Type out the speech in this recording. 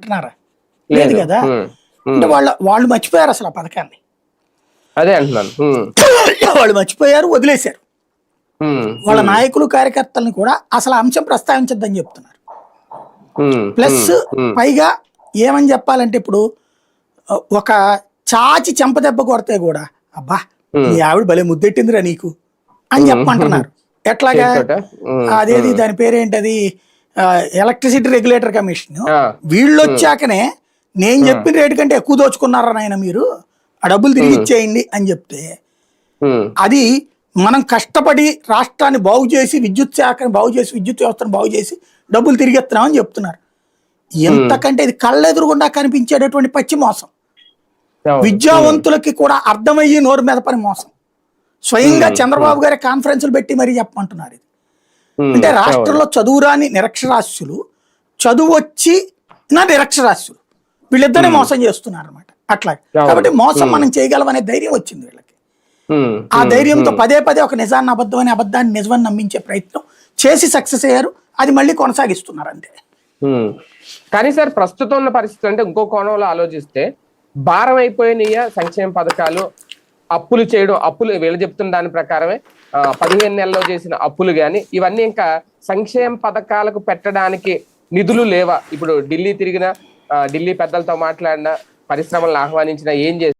అంటున్నారా? లేదు. కదా. అంటే వాళ్ళ వాళ్ళు మర్చిపోయారు అసలు ఆ పథకాన్ని. అదే అంటున్నాను. వాళ్ళు మర్చిపోయారు వదిలేశారు. వాళ్ళ నాయకులు కార్యకర్తలను కూడా అసలు అంశం ప్రస్తావించొద్దని చెప్తున్నారు. ప్లస్ పైగా ఏమని చెప్పాలంటే ఇప్పుడు ఒక చాచి చెంప దెబ్బ కొడితే కూడా అబ్బా మీ ఆవిడ భలే ముద్దెట్టిందిరా నీకు అని చెప్పంటున్నారు ఎట్లాగా? అదేది దాని పేరేంటది? ఎలక్ట్రిసిటీ రెగ్యులేటర్ కమిషన్ వీళ్ళు వచ్చాకనే నేను చెప్పిన రేటు కంటే ఎక్కువ దోచుకున్నారా నాయన మీరు? ఆ డబ్బులు తిరిగి ఇచ్చేయండి అని చెప్తే. అది మనం కష్టపడి రాష్ట్రాన్ని బాగు చేసి విద్యుత్ శాఖని బాగు చేసి విద్యుత్ వ్యవస్థను బాగు చేసి డబ్బులు తిరిగి ఇస్తున్నామని చెప్తున్నారు ఎంతకంటే ఇది కళ్ళెదురుగుండా కనిపించేటటువంటి పచ్చి మోసం. విద్యావంతులకి కూడా అర్థమయ్యి నోరు మీద పని మోసం. స్వయంగా చంద్రబాబు గారి కాన్ఫరెన్సులు పెట్టి మరీ చెప్పమంటున్నారు ఇది. అంటే రాష్ట్రంలో చదువురాని నిరక్షరాస్యులు చదువు వచ్చి నా నిరక్షరాస్యులు. వీళ్ళిద్దరిని మోసం చేస్తున్నారు అనమాట అట్లా కాబట్టి మోసం మనం చేయగలమనే ధైర్యం వచ్చింది వీళ్ళకి. ఆ ధైర్యంతో పదే పదే ఒక నిజాన్ని అబద్ధమని అబద్ధాన్ని నిజమని నమ్మించే ప్రయత్నం చేసి సక్సెస్ అయ్యారు. అది మళ్ళీ కొనసాగిస్తున్నారు అంతే. కానీ సార్ ప్రస్తుతం ఉన్న పరిస్థితి అంటే ఇంకో కోణంలో ఆలోచిస్తే భారం అయిపోయినాయ సంక్షేమ పథకాలు? అప్పులు చేయడం అప్పులు వీళ్ళు చెప్తున్న దాని ప్రకారమే పదిహేను నెలల్లో చేసిన అప్పులు కానీ ఇవన్నీ ఇంకా సంక్షేమ పథకాలకు పెట్టడానికి నిధులు లేవా? ఇప్పుడు ఢిల్లీ తిరిగిన ఢిల్లీ పెద్దలతో మాట్లాడిన పరిశ్రమలను ఆహ్వానించిన ఏం చేసి